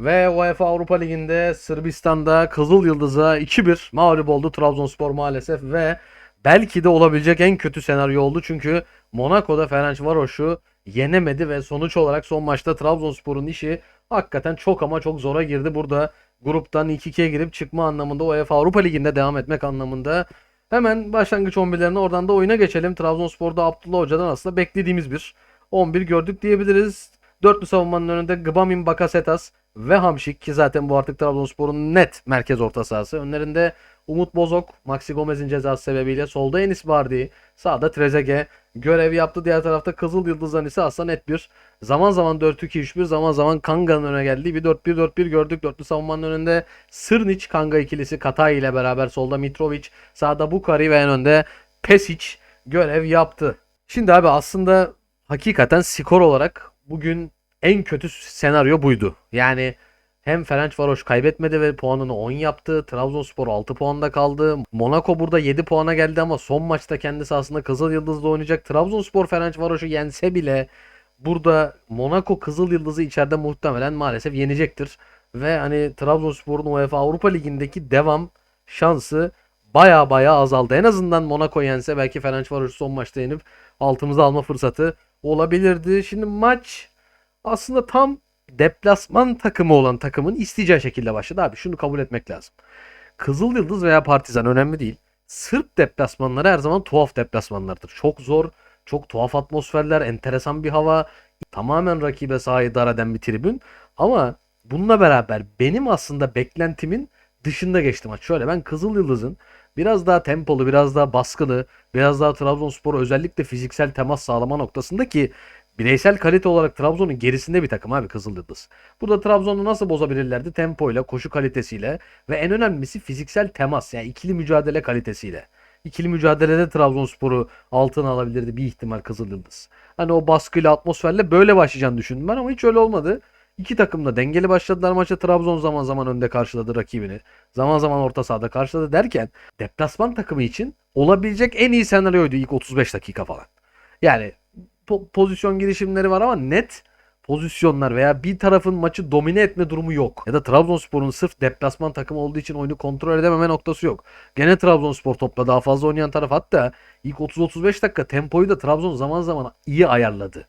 Ve UEFA Avrupa Ligi'nde Sırbistan'da Kızıl Yıldız'a 2-1 mağlup oldu Trabzonspor maalesef ve belki de olabilecek en kötü senaryo oldu çünkü Monaco'da Ferencvaros'u yenemedi ve sonuç olarak son maçta Trabzonspor'un işi hakikaten çok ama çok zora girdi. Burada gruptan 2-2'ye girip çıkma anlamında UEFA Avrupa Ligi'nde devam etmek anlamında hemen başlangıç 11'lerine oradan da oyuna geçelim. Trabzonspor'da Abdullah Hoca'dan aslında beklediğimiz bir 11 gördük diyebiliriz. Dörtlü savunmanın önünde Gbamin, Bakasetas ve Hamşik ki zaten bu artık Trabzonspor'un net merkez orta sahası. Önlerinde Umut Bozok, Maxi Gomez'in cezası sebebiyle solda Enis Bardi, sağda Trezeguet görev yaptı. Diğer tarafta Kızıl Yıldız'dan ise aslında net bir zaman zaman 4-2-3-1 zaman zaman Kanga'nın öne geldiği bir 4-1-4-1 gördük. Dörtlü savunmanın önünde Sırniç Kanga ikilisi Katay ile beraber solda Mitrovic, sağda Bukari ve en önde Pesic görev yaptı. Şimdi abi aslında hakikaten skor olarak bugün en kötü senaryo buydu. Yani hem Ferencvaros kaybetmedi ve puanını 10 yaptı. Trabzonspor 6 puanda kaldı. Monaco burada 7 puana geldi ama son maçta kendisi aslında Kızıl Yıldız'da oynayacak. Trabzonspor Ferencvaros'u yense bile burada Monaco Kızıl Yıldız'ı içeride muhtemelen maalesef yenecektir. Ve hani Trabzonspor'un UEFA Avrupa Ligi'ndeki devam şansı baya baya azaldı. En azından Monaco yense belki Ferencvaros'u son maçta yenip altımıza alma fırsatı olabilirdi. Şimdi maç aslında tam deplasman takımı olan takımın isteyeceği şekilde başladı abi. Şunu kabul etmek lazım. Kızıl Yıldız veya Partizan önemli değil. Sırp deplasmanları her zaman tuhaf deplasmanlardır. Çok zor, çok tuhaf atmosferler, enteresan bir hava, tamamen rakibe sahayı dar eden bir tribün. Ama bununla beraber benim aslında beklentimin dışında geçti maç. Şöyle ben Kızıl Yıldız'ın biraz daha tempolu, biraz daha baskılı, biraz daha Trabzonspor özellikle fiziksel temas sağlama noktasında ki bireysel kalite olarak Trabzon'un gerisinde bir takım abi Kızıl Yıldız. Burada Trabzon'u nasıl bozabilirlerdi? Tempoyla, koşu kalitesiyle ve en önemlisi fiziksel temas yani ikili mücadele kalitesiyle. İkili mücadelede Trabzonspor'u altına alabilirdi bir ihtimal Kızıl Yıldız. Hani o baskıyla atmosferle böyle başlayacağını düşündüm ben ama hiç öyle olmadı. İki takım da dengeli başladılar maça. Trabzon zaman zaman önde karşıladı rakibini. Zaman zaman orta sahada karşıladı derken deplasman takımı için olabilecek en iyi senaryoydu ilk 35 dakika falan. Yani po- pozisyon girişimleri var ama net pozisyonlar veya bir tarafın maçı domine etme durumu yok. Ya da Trabzonspor'un sırf deplasman takımı olduğu için oyunu kontrol edememe noktası yok. Gene Trabzonspor topla daha fazla oynayan taraf hatta ilk 30-35 dakika tempoyu da Trabzon zaman zaman iyi ayarladı.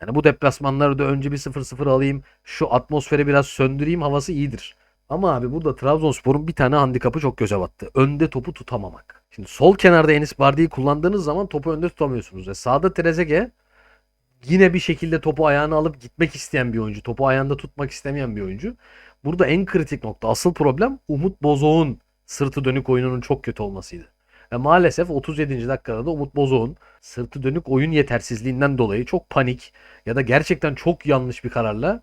Yani bu deplasmanları da önce bir 0-0 alayım, şu atmosferi biraz söndüreyim havası iyidir. Ama abi burada Trabzonspor'un bir tane handikapı çok göze battı. Önde topu tutamamak. Şimdi sol kenarda Enis Bardi'yi kullandığınız zaman topu önde tutamıyorsunuz. Ve sağda Trezeguet yine bir şekilde topu ayağına alıp gitmek isteyen bir oyuncu. Topu ayağında tutmak istemeyen bir oyuncu. Burada en kritik nokta, asıl problem Umut Bozok'un sırtı dönük oyununun çok kötü olmasıydı. Ve maalesef 37. dakikada da Umut Bozok'un sırtı dönük oyun yetersizliğinden dolayı çok panik ya da gerçekten çok yanlış bir kararla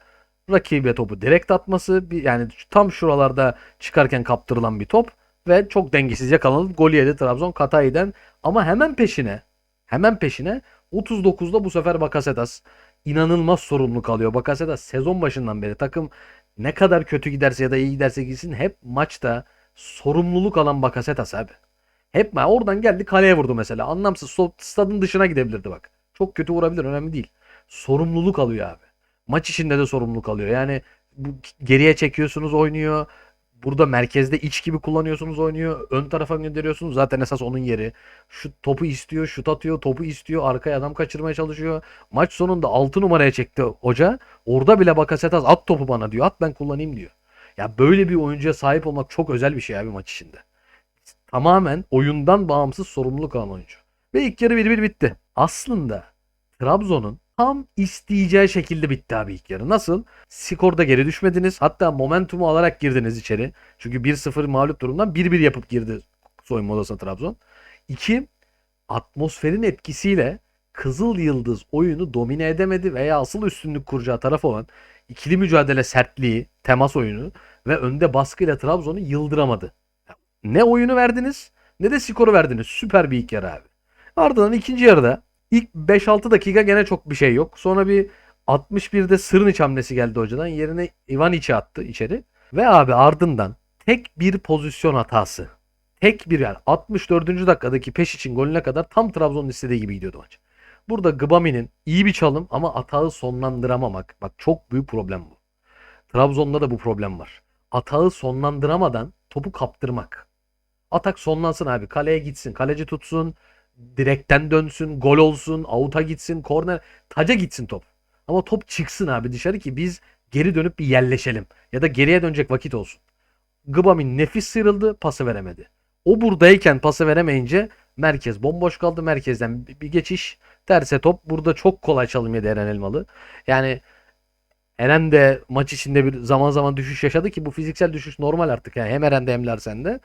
rakibe topu direkt atması yani tam şuralarda çıkarken kaptırılan bir top ve çok dengesiz yakalanıp golü yedi Trabzon Katay'den ama hemen peşine hemen peşine 39'da bu sefer Bakasetas inanılmaz sorumluluk alıyor. Bakasetas sezon başından beri takım ne kadar kötü giderse ya da iyi giderse gitsin hep maçta sorumluluk alan Bakasetas abi. Hep oradan geldi kaleye vurdu mesela. Anlamsız stadın dışına gidebilirdi bak. Çok kötü vurabilir önemli değil. Sorumluluk alıyor abi. Maç içinde de sorumluluk alıyor. Yani geriye çekiyorsunuz oynuyor. Burada merkezde iç gibi kullanıyorsunuz oynuyor. Ön tarafa gönderiyorsunuz. Zaten esas onun yeri. Şu topu istiyor, şut atıyor, topu istiyor. Arkaya adam kaçırmaya çalışıyor. Maç sonunda 6 numaraya çekti hoca. Orada bile Bakasetas at topu bana diyor. At ben kullanayım diyor. Ya böyle bir oyuncuya sahip olmak çok özel bir şey abi maç içinde. Tamamen oyundan bağımsız sorumluluk alan oyuncu. Ve ilk yarı 1-1 bitti. Aslında Trabzon'un tam isteyeceği şekilde bitti abi ilk yarı. Nasıl? Skorda geri düşmediniz. Hatta momentumu alarak girdiniz içeri. Çünkü 1-0 mağlup durumdan 1-1 yapıp girdi soyunma odasına Trabzon. İki, atmosferin etkisiyle Kızıl Yıldız oyunu domine edemedi veya asıl üstünlük kuracağı taraf olan ikili mücadele sertliği, temas oyunu ve önde baskıyla Trabzon'u yıldıramadı. Ne oyunu verdiniz ne de skoru verdiniz. Süper bir ilk yarı abi. Ardından ikinci yarıda ilk 5-6 dakika gene çok bir şey yok. Sonra bir 61'de Sırniç hamlesi geldi hocadan. Yerine Ivanic'i attı içeri. Ve abi ardından tek bir pozisyon hatası. Tek bir yani 64. dakikadaki peş için golüne kadar tam Trabzon'un istediği gibi gidiyordu maç. Burada Gbami'nin iyi bir çalım ama atağı sonlandıramamak. Bak çok büyük problem bu. Trabzon'da da bu problem var. Atağı sonlandıramadan topu kaptırmak. Atak sonlansın abi. Kaleye gitsin. Kaleci tutsun. Direkten dönsün. Gol olsun. Avuta gitsin. Korner. Taca gitsin top. Ama top çıksın abi dışarı ki biz geri dönüp bir yerleşelim. Ya da geriye dönecek vakit olsun. Gıbamin nefis sıyrıldı. Pası veremedi. O buradayken pası veremeyince merkez bomboş kaldı. Merkezden bir geçiş. Terse top. Burada çok kolay çalım yedi Eren Elmalı. Yani Eren de maç içinde bir zaman zaman düşüş yaşadı ki bu fiziksel düşüş normal artık. Yani hem Eren'de hem Larsen'de.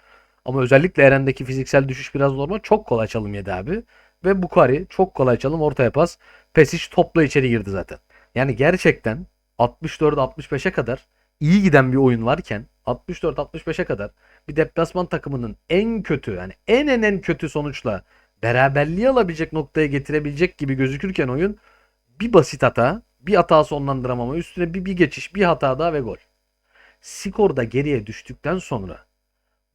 Ama özellikle Eren'deki fiziksel düşüş biraz normal. Çok kolay çalım yedi abi. Ve Bukari çok kolay çalım ortaya pas. Pesic topla içeri girdi zaten. Yani gerçekten 64-65'e kadar iyi giden bir oyun varken 64-65'e kadar bir deplasman takımının en kötü yani en en en kötü sonuçla beraberliği alabilecek noktaya getirebilecek gibi gözükürken oyun bir basit hata, bir hata sonlandıramama, üstüne bir, bir geçiş, bir hata daha ve gol. Skorda geriye düştükten sonra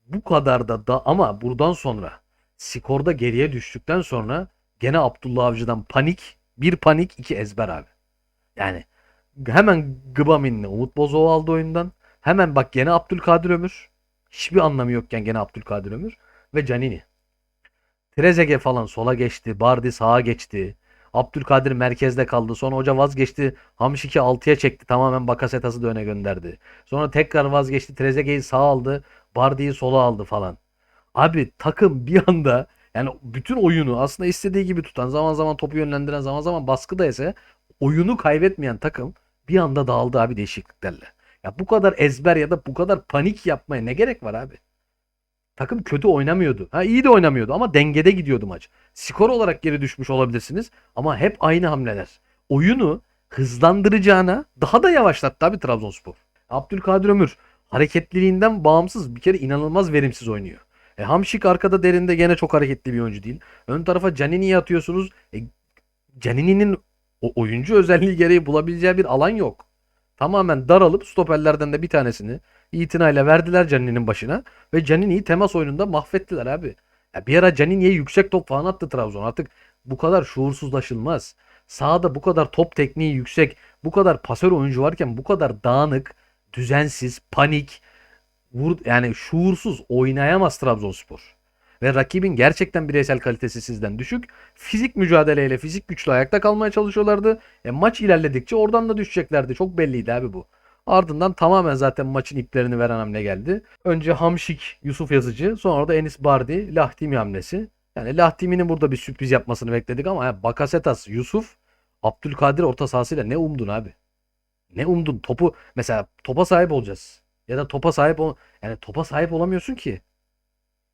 bu kadar da, da ama buradan sonra skorda geriye düştükten sonra gene Abdullah Avcı'dan panik, bir panik, iki ezber abi. Yani hemen Gıbamin'le Umut Bozok'u aldı oyundan. Hemen bak gene Abdülkadir Ömür. Hiçbir anlamı yokken gene Abdülkadir Ömür ve Canini. Trezeguet falan sola geçti. Bardi sağa geçti. Abdülkadir merkezde kaldı. Sonra hoca vazgeçti. Hamşik'i 6'ya çekti. Tamamen Bakasetas'ı da öne gönderdi. Sonra tekrar vazgeçti. Trezeguet'i sağa aldı. Bardi'yi sola aldı falan. Abi takım bir anda yani bütün oyunu aslında istediği gibi tutan zaman zaman topu yönlendiren zaman zaman baskıda ise oyunu kaybetmeyen takım bir anda dağıldı abi değişikliklerle. Ya bu kadar ezber ya da bu kadar panik yapmaya ne gerek var abi? Takım kötü oynamıyordu. Ha iyi de oynamıyordu ama dengede gidiyordu maç. Skor olarak geri düşmüş olabilirsiniz ama hep aynı hamleler. Oyunu hızlandıracağına daha da yavaşlattı abi Trabzonspor. Abdülkadir Ömür hareketliliğinden bağımsız bir kere inanılmaz verimsiz oynuyor. E, Hamşik arkada derinde gene çok hareketli bir oyuncu değil. Ön tarafa Canini'yi atıyorsunuz. E, Canini'nin o oyuncu özelliği gereği bulabileceği bir alan yok. Tamamen daralıp stoperlerden de bir tanesini itinayla verdiler Canini'nin başına ve Canini'yi temas oyununda mahvettiler abi. Ya bir ara Canini'ye yüksek top falan attı Trabzon. Artık bu kadar şuursuzlaşılmaz. Sahada bu kadar top tekniği yüksek, bu kadar pasör oyuncu varken bu kadar dağınık, düzensiz, panik, vur, yani şuursuz oynayamaz Trabzonspor. Ve rakibin gerçekten bireysel kalitesi sizden düşük. Fizik mücadeleyle, fizik güçle ayakta kalmaya çalışıyorlardı. E, maç ilerledikçe oradan da düşeceklerdi. Çok belliydi abi bu. Ardından tamamen zaten maçın iplerini veren hamle geldi. Önce Hamşik, Yusuf Yazıcı, sonra da Enis Bardi, Lahtimi hamlesi. Yani Lahtimi'nin burada bir sürpriz yapmasını bekledik ama ya Bakasetas, Yusuf, Abdülkadir orta sahasıyla ne umdun abi? Ne umdun? Topu mesela topa sahip olacağız. Ya da topa sahip ol yani topa sahip olamıyorsun ki.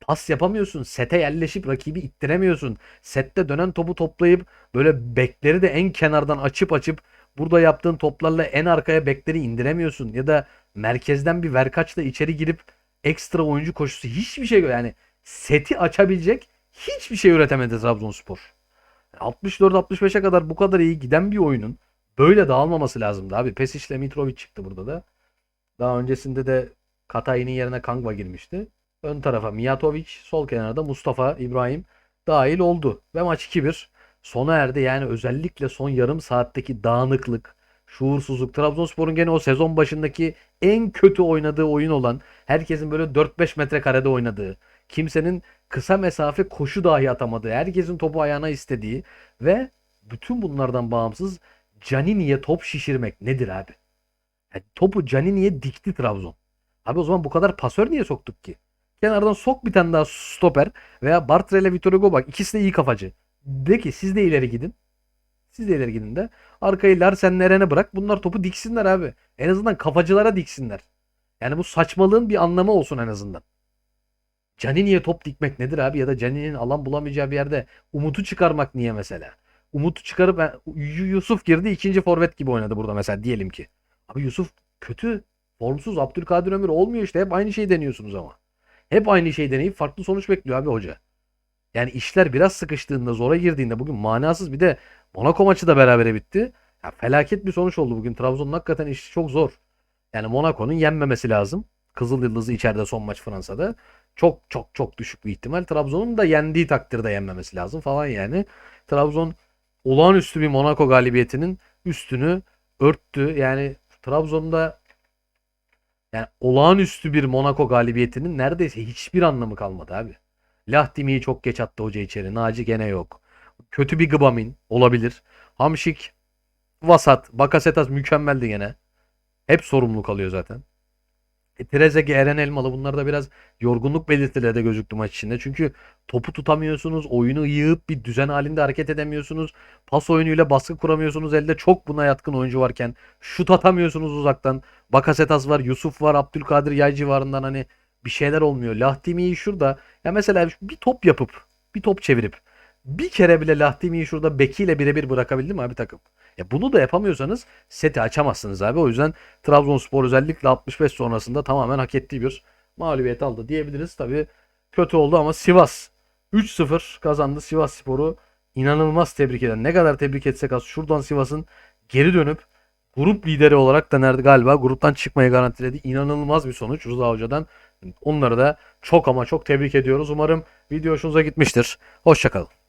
Pas yapamıyorsun. Sete yerleşip rakibi ittiremiyorsun. Sette dönen topu toplayıp böyle bekleri de en kenardan açıp açıp burada yaptığın toplarla en arkaya bekleri indiremiyorsun. Ya da merkezden bir verkaçla içeri girip ekstra oyuncu koşusu hiçbir şey yani seti açabilecek hiçbir şey üretemedi Trabzonspor. 64-65'e kadar bu kadar iyi giden bir oyunun böyle dağılmaması lazımdı abi. Pesic ile Mitrovic çıktı burada da. Daha öncesinde de Katay'ın yerine Kangba girmişti. Ön tarafa Mijatovic, sol kenarda Mustafa İbrahim dahil oldu. Ve maç 2-1 sona erdi. Yani özellikle son yarım saatteki dağınıklık, şuursuzluk. Trabzonspor'un gene o sezon başındaki en kötü oynadığı oyun olan, herkesin böyle 4-5 metrekarede oynadığı, kimsenin kısa mesafe koşu dahi atamadığı, herkesin topu ayağına istediği ve bütün bunlardan bağımsız Canini'ye top şişirmek nedir abi? Yani topu Canini'ye dikti Trabzon. Abi o zaman bu kadar pasör niye soktuk ki? Kenardan sok bir tane daha stoper veya Bartra ile Vitor Hugo bak ikisi de iyi kafacı. De ki siz de ileri gidin. Siz de ileri gidin de. Arkayı Larsen Eren'e bırak. Bunlar topu diksinler abi. En azından kafacılara diksinler. Yani bu saçmalığın bir anlamı olsun en azından. Canini'ye top dikmek nedir abi? Ya da Canini'nin alan bulamayacağı bir yerde Umut'u çıkarmak niye mesela? Umut'u çıkarıp Yusuf girdi ikinci forvet gibi oynadı burada mesela diyelim ki. Abi Yusuf kötü. Formsuz Abdülkadir Ömür olmuyor işte. Hep aynı şeyi deniyorsunuz ama. Hep aynı şeyi deneyip farklı sonuç bekliyor abi hoca. Yani işler biraz sıkıştığında, zora girdiğinde bugün manasız bir de Monaco maçı da berabere bitti. Ya felaket bir sonuç oldu bugün. Trabzon'un hakikaten işi çok zor. Yani Monaco'nun yenmemesi lazım. Kızıl Yıldızı içeride son maç Fransa'da. Çok çok çok düşük bir ihtimal. Trabzon'un da yendiği takdirde yenmemesi lazım falan yani. Trabzon olağanüstü bir Monaco galibiyetinin üstünü örttü. Yani Trabzon'da Yani olağanüstü bir Monaco galibiyetinin neredeyse hiçbir anlamı kalmadı abi. Lahtimi'yi çok geç attı hoca içeri. Naci gene yok. Kötü bir Gbamin olabilir. Hamşik vasat. Bakasetas mükemmeldi gene. Hep sorumluluk alıyor zaten. E, Trezeguet, Eren Elmalı bunlar da biraz yorgunluk belirtileri de gözüktü maç içinde. Çünkü topu tutamıyorsunuz. Oyunu yığıp bir düzen halinde hareket edemiyorsunuz. Pas oyunuyla baskı kuramıyorsunuz. Elde çok buna yatkın oyuncu varken. Şut atamıyorsunuz uzaktan. Bakasetas var, Yusuf var, Abdülkadir Yay civarından hani bir şeyler olmuyor. Lahtimi'yi şurada ya mesela bir top yapıp bir top çevirip bir kere bile Lahtimi'yi şurada bekiyle birebir bırakabildi mi abi takım? Ya bunu da yapamıyorsanız seti açamazsınız abi. O yüzden Trabzonspor özellikle 65 sonrasında tamamen hak ettiği bir mağlubiyet aldı diyebiliriz. Tabii kötü oldu ama Sivas 3-0 kazandı. Sivas Spor'u inanılmaz tebrik eden. Ne kadar tebrik etsek az. Şuradan Sivas'ın geri dönüp grup lideri olarak da nerede galiba gruptan çıkmayı garantiledi. İnanılmaz bir sonuç Rıza Hoca'dan. Onları da çok ama çok tebrik ediyoruz. Umarım video hoşunuza gitmiştir. Hoşçakalın.